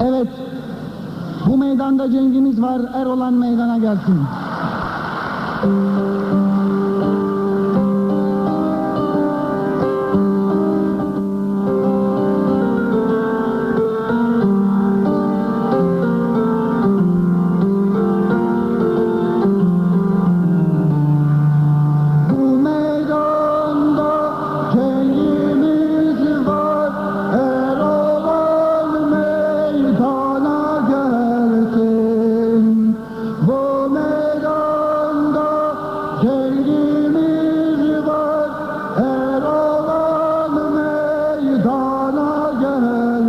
Evet. Bu meydanda cengimiz var. Er olan meydana gelsin.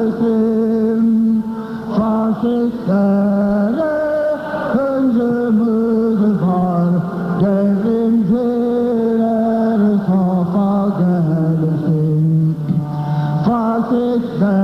Gelsin fasıklara ömrümüz var. Devrimciler safa gelsin. Fasıklara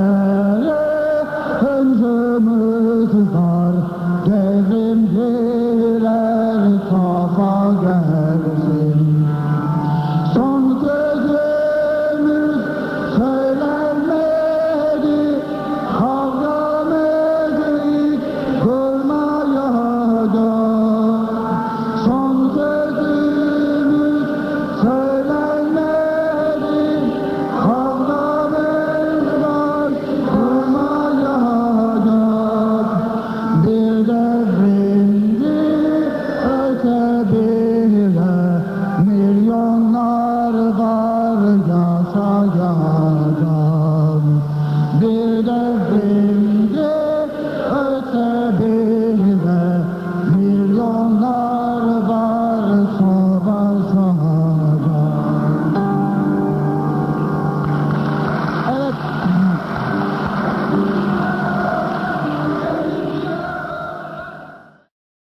love.